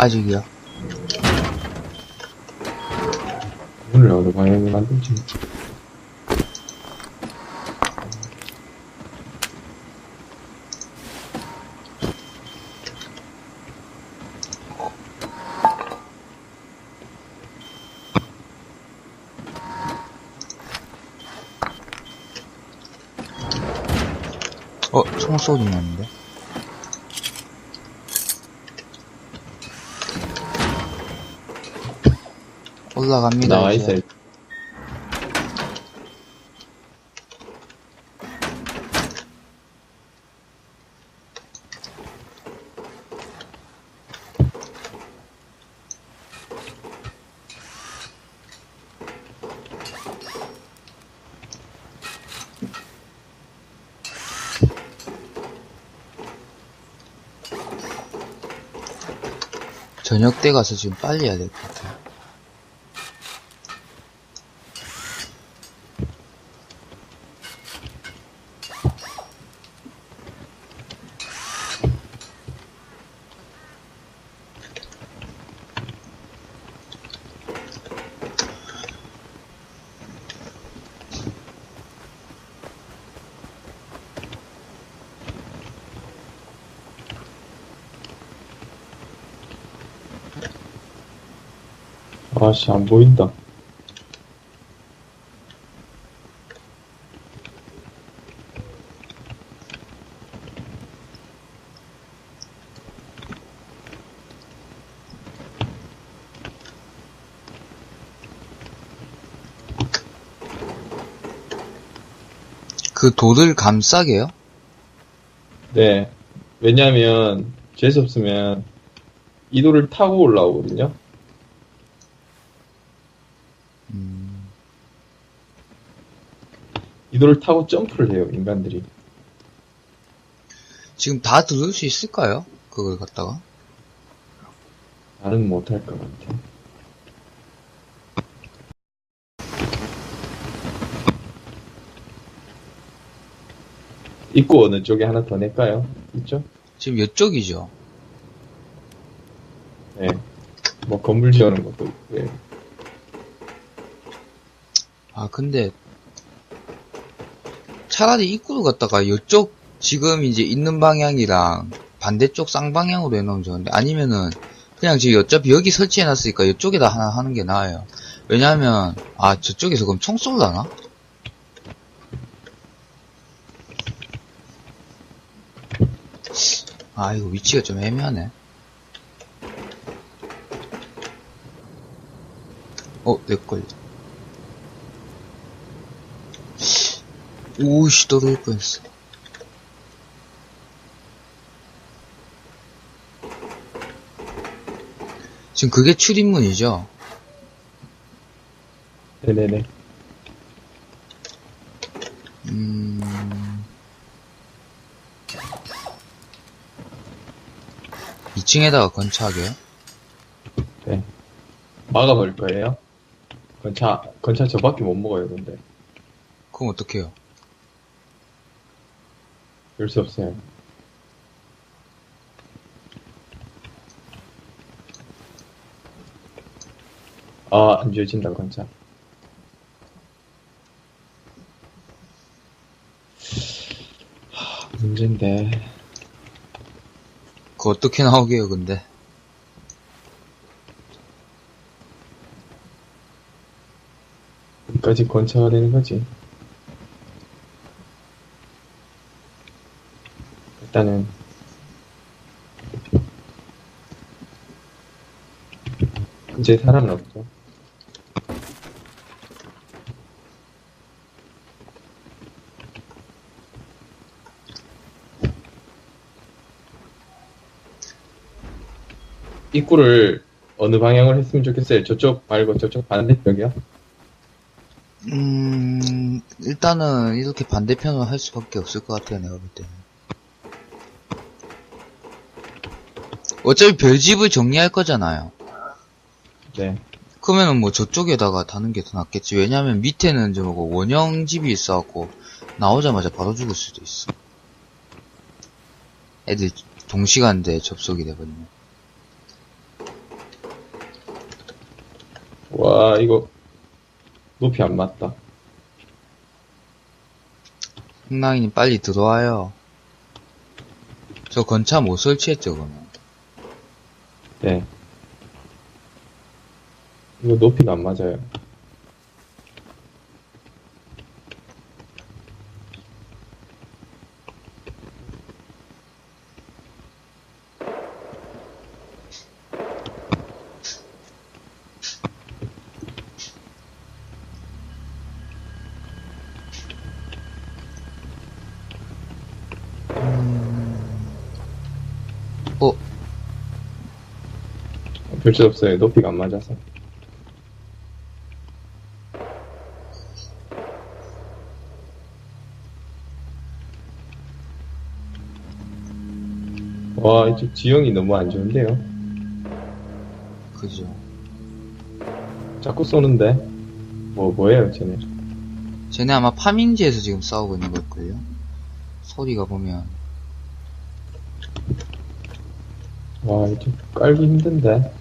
아직이요. 문을 어느 방향에 만들지? 어, 총 소리 나는데? 올라갑니다. 나와 이제. 있어요. 저녁 때 가서 지금 빨리 해야 될 것 같아요. 아씨, 안 보인다. 그 돌을 감싸게요? 네. 왜냐면, 재수 없으면, 이 돌을 타고 올라오거든요. 이 돌을 타고 점프를 해요, 인간들이. 지금 다 들을 수 있을까요? 그걸 갖다가? 나는 못할 것 같아. 입구 어느 쪽에 하나 더 낼까요? 있죠? 지금 이쪽이죠. 네. 뭐 건물 지어는 것도 있고요. 아, 근데, 차라리 입구를 갖다가 이쪽, 지금 이제 있는 방향이랑 반대쪽 쌍방향으로 해놓으면 좋은데, 아니면은, 그냥 지금 어차피 여기 설치해놨으니까 이쪽에다 하나 하는 게 나아요. 왜냐하면, 아, 저쪽에서 그럼 총 쏠라나? 아, 이거 위치가 좀 애매하네. 어, 내걸. 오이씨, 떨어질 뻔했어. 지금 그게 출입문이죠? 네네네. 음... 2층에다가 건차하게요? 네. 막아버릴 거예요. 건차, 건차 저밖에 못 먹어요, 근데. 그럼 어떡해요? 열 수 없어요. 아, 안 지워진다. 하, 문제인데. 그거 어떻게 나오게요, 근데? 여기까지 건차가 되는 거지. 일단은, 이제 사람은 없죠. 입구를 어느 방향으로 했으면 좋겠어요? 저쪽 말고 저쪽 반대쪽이요? 음, 일단은 이렇게 반대편으로 할 수밖에 없을 것 같아요, 내가 볼 때는. 어차피 별집을 정리할 거잖아요. 네. 그러면은 뭐 저쪽에다가 다는 게 더 낫겠지. 왜냐면 밑에는 저 뭐고 원형 집이 있어갖고 나오자마자 바로 죽을 수도 있어. 애들 동시간대에 접속이 되거든요. 와, 이거, 높이 안 맞다. 흥랑이님 빨리 들어와요. 저 건차 못 설치했죠, 그러면. 네. 이거 높이가 안 맞아요. 어, 별짓 없어요. 높이가 안 맞아서. 와, 이쪽 지형이 너무 안 좋은데요? 그죠. 자꾸 쏘는데? 뭐, 뭐예요, 쟤네? 쟤네 아마 파밍지에서 지금 싸우고 있는 걸걸요? 소리가 보면. 와, 이쪽 깔기 힘든데?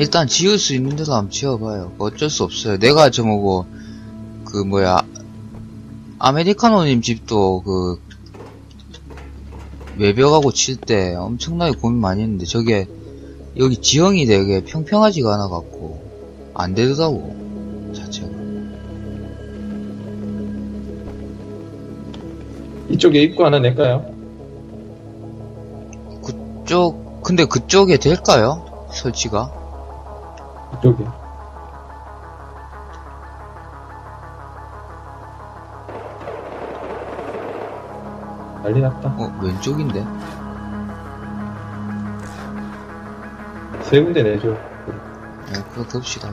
일단 지을 수 있는 대로 한번 지어봐요. 어쩔 수 없어요. 내가 저 뭐고, 그 뭐야, 아메리카노님 집도 그, 외벽하고 칠 때 엄청나게 고민 많이 했는데, 저게, 여기 지형이 되게 평평하지가 않아 갖고, 안 되더라고, 자체가. 이쪽에 입구 하나 낼까요? 그쪽, 근데 그쪽에 될까요? 설치가? 이쪽에. 난리 났다. 어, 왼쪽인데? 세 군데 내줘. 네, 그거 덥시다.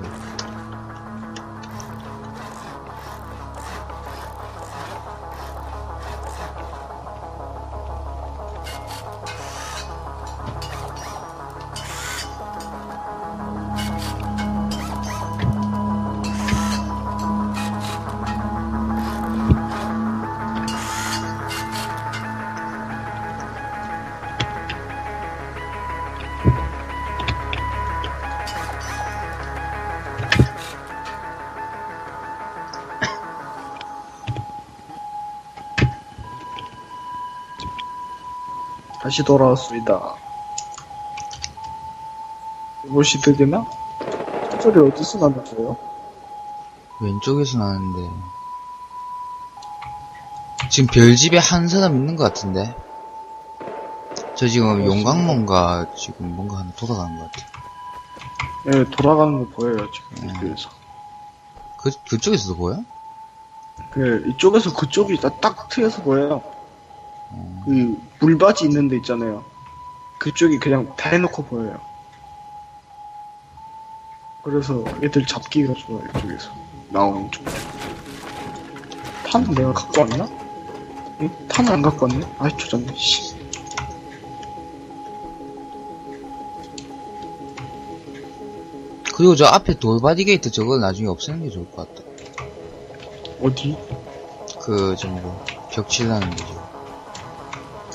다시 돌아왔습니다. 이것이 되나? 소리 어디서 나는 거예요? 왼쪽에서 나는데. 지금 별집에 한 사람 있는 것 같은데? 저 지금 용광로인가 지금 뭔가 하나 돌아가는 것 같아. 예, 돌아가는 거 보여요, 지금. 음. 그래서. 그, 그쪽에서도 보여? 그, 이쪽에서 그쪽이 딱, 딱 트여서 보여요. 그, 물바지 있는 데 있잖아요. 그쪽이 그냥 다 해놓고 보여요. 그래서 애들 잡기가 좋아, 이쪽에서. 나오는 쪽. 탄은 내가 갖고 왔나? 응? 탄을 안 갖고 왔네? 아이, 조졌네, 씨. 그리고 저 앞에 돌바디 게이트 저걸 나중에 없애는 게 좋을 것 같다. 어디? 그, 저 뭐, 벽칠하는 거죠.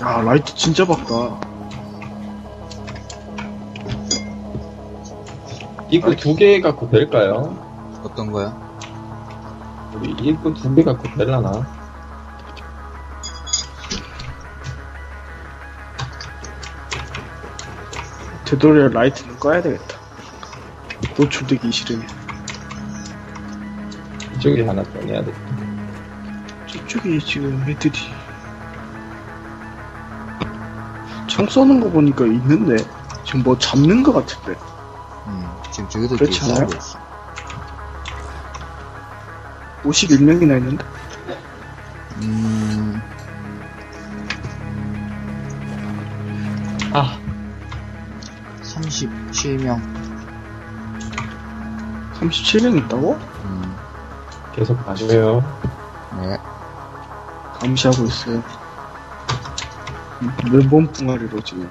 야, 라이트 진짜 밝다. 입구 두개 갖고 될까요? 어떤 거야? 우리 입구 두개 갖고 될라나? 되도록이면 라이트는 꺼야 되겠다. 노출되기 싫으면. 이쪽에 하나 꺼내야 돼. 저쪽에 지금 애들이. 총 쏘는 거 보니까 있는데. 지금 뭐 잡는 거 같은데. 음, 지금 저기도 그렇지 뒤에 않아요? 있어. 51명이나 있는데. 음, 아, 37명. 37명 있다고? 음, 계속 가줘요. 네. 감시하고 있어요. 몇번 붕아리로 지금.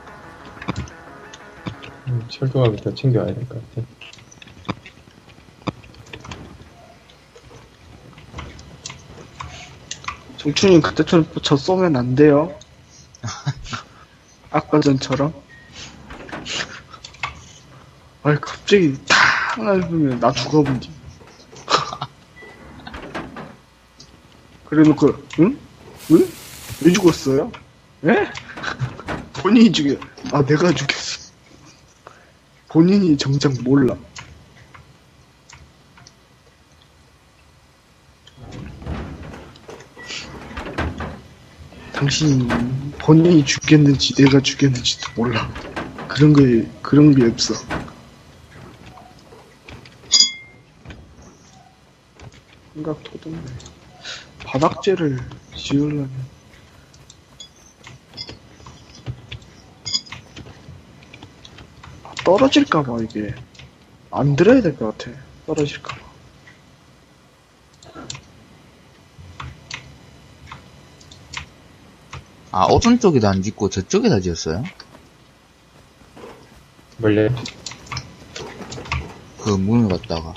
음, 철도가 더 챙겨와야 될 것 같아. 정춘이 그때처럼 저 쏘면 안 돼요. 아까 전처럼? 아이, 갑자기 탁 밟으면 나 죽어본디. 그래 놓고, 응? 응? 왜 죽었어요? 예? 본인이 죽여. 아, 내가 죽였어. 본인이 정작 몰라. 당신이 본인이 죽겠는지 내가 죽겠는지도 몰라. 그런 게, 그런 게 없어. 생각 토듬네. 바닥재를 지으려면. 아, 떨어질까봐 이게. 안 들어야 될 것 같아. 떨어질까봐. 아, 오른쪽에다 안 짓고 저쪽에다 지었어요? 원래 그 문을 갖다가.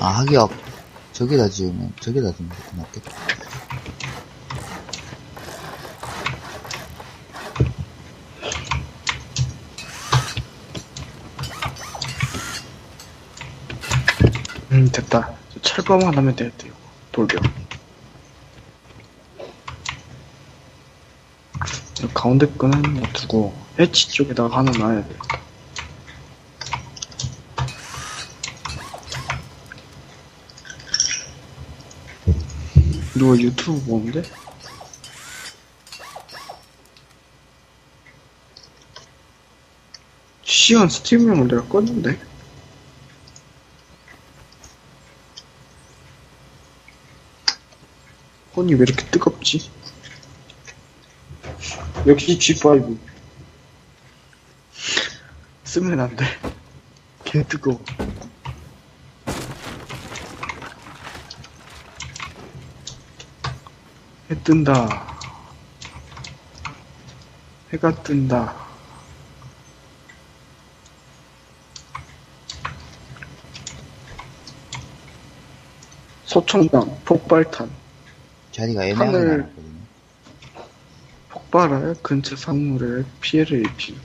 아, 하기야, 저기다 지으면, 저기다 지으면 맞겠다. 음, 됐다. 저 철거만 하면 되겠다. 돌벽. 이 가운데 거는 뭐 두고, 해치 쪽에다가 하나 놔야 돼. 누가 유튜브 보는데? 시간 스팀용을 내가 껐는데? 손이 왜 이렇게 뜨겁지? 역시 G5 쓰면 안 돼. 개 뜨거워. 해 뜬다. 해가 뜬다. 소총장 폭발탄. 자리가 애매하게 하늘- 나왔거든요. 폭발하여 근처 상물에 피해를 입힌.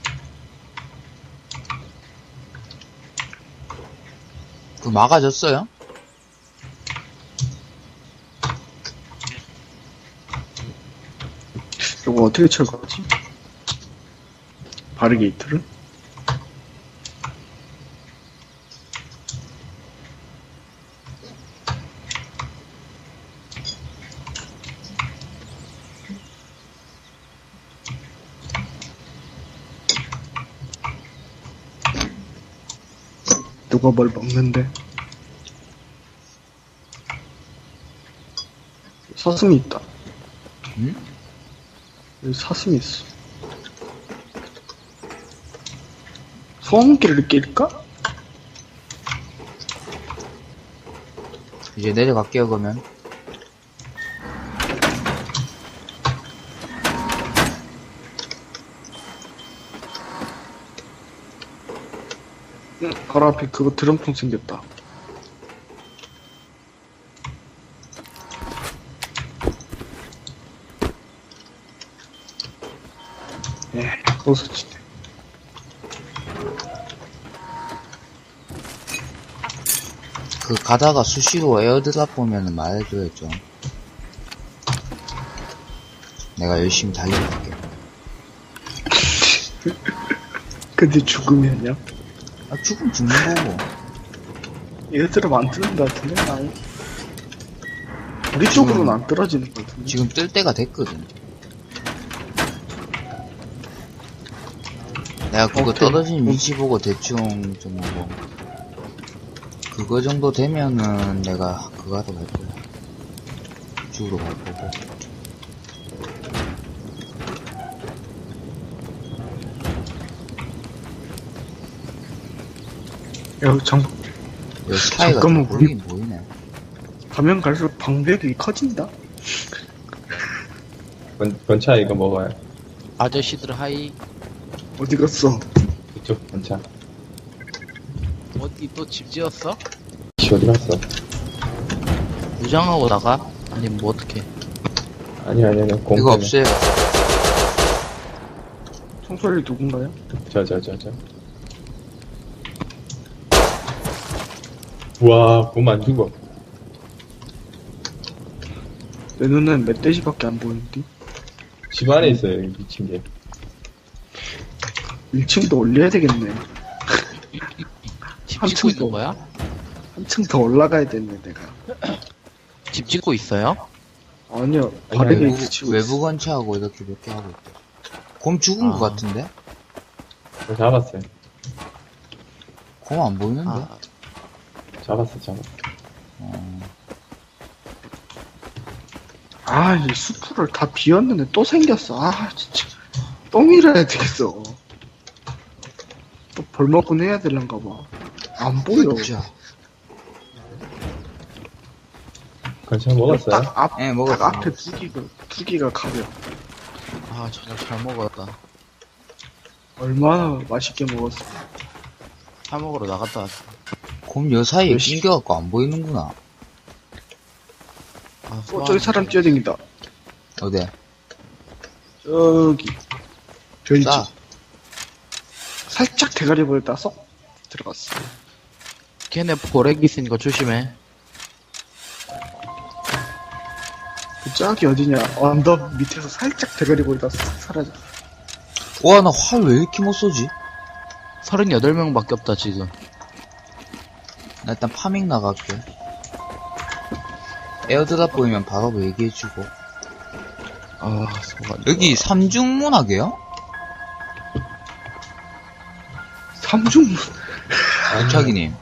그 막아졌어요? 이거 어떻게 철거하지? 바리게이트를? 누가 뭘 먹는데? 사슴이 있다. 응? 여기 사슴이 있어. 소음기를 낄까? 이제 내려갈게요, 그러면. 응, 바로 앞에 그거 드럼통 생겼다. 예, 버섯이네. 그 가다가 수시로 에어드랍 보면은 말해줘야죠. 내가 열심히 달려갈게. 근데 죽으면요? 아, 죽으면 죽는 거고. 얘들은 안 뜨는 것 같은데, 아니? 우리 쪽으로는 안 떨어지는 것 같은데. 지금 뜰 때가 됐거든. 내가 그거 오케이. 떨어진 위치 보고 대충 좀 뭐, 그거 정도 되면은 내가 그거 하러 갈 거야. 죽으러 갈 거고. 야, 장, 여기 차이가 잠깐만, 좀 보이긴 보이네. 가면 갈수록 방벽이 커진다? 건, 건차 이거 먹어요. 아저씨들 하이 어디 갔어? 이쪽 건차. 어디 또 집 지었어? 씨 어디 갔어? 무장하고 나가? 아니면 뭐 어떻게? 아니, 아니, 아니, 공. 이거 없어요. 총소리 누군가요? 저, 저, 저, 저. 와, 곰 안 죽어. 내 눈엔 멧돼지밖에 안 보이는데? 집 안에 있어요, 이 미친 게. 1층도 올려야 되겠네. 집한 짓고 층도. 있는 거야? 한층 더 올라가야 되네, 내가. 집 짓고 있어요? 아니요, 아니, 바르게 외부, 붙이고 외부 있어. 건차하고 이렇게 몇 개 하고 있다. 곰 죽은 것 아. 같은데? 저 잡았어요. 곰 안 보이는데? 아, 잡았어, 잡았어. 어, 아, 이 수풀을 다 비웠는데 또 생겼어. 아, 진짜. 똥이라 되겠어. 또 벌먹고 해야 되는가 봐. 안 보여. 진짜. 건차 먹었어요? 딱 앞, 예, 딱 먹었어. 앞에 두 기가, 두 기가 가려. 아 저녁 잘 먹었다. 얼마나 맛있게 먹었어. 사 먹으러 나갔다 왔어. 곰 여 사이에 낑겨갖고 안 보이는구나. 아, 어, 저기 사람 뛰어댕긴다. 어디? 저기. 저기 싸. 집. 살짝 대가리 보였다 쏙 들어갔어. 걔네 보렉 있으니까 조심해. 그 저기 어디냐. 언덕 밑에서 살짝 대가리 보이다 쏙 사라져. 와, 나 활 왜 이렇게 못 쏘지? 38명밖에 없다 지금. 나 일단 파밍 나갈게. 에어드랍 보이면 바로 얘기해주고. 아 소화. 여기 삼중문학이에요? 삼중, 차기님.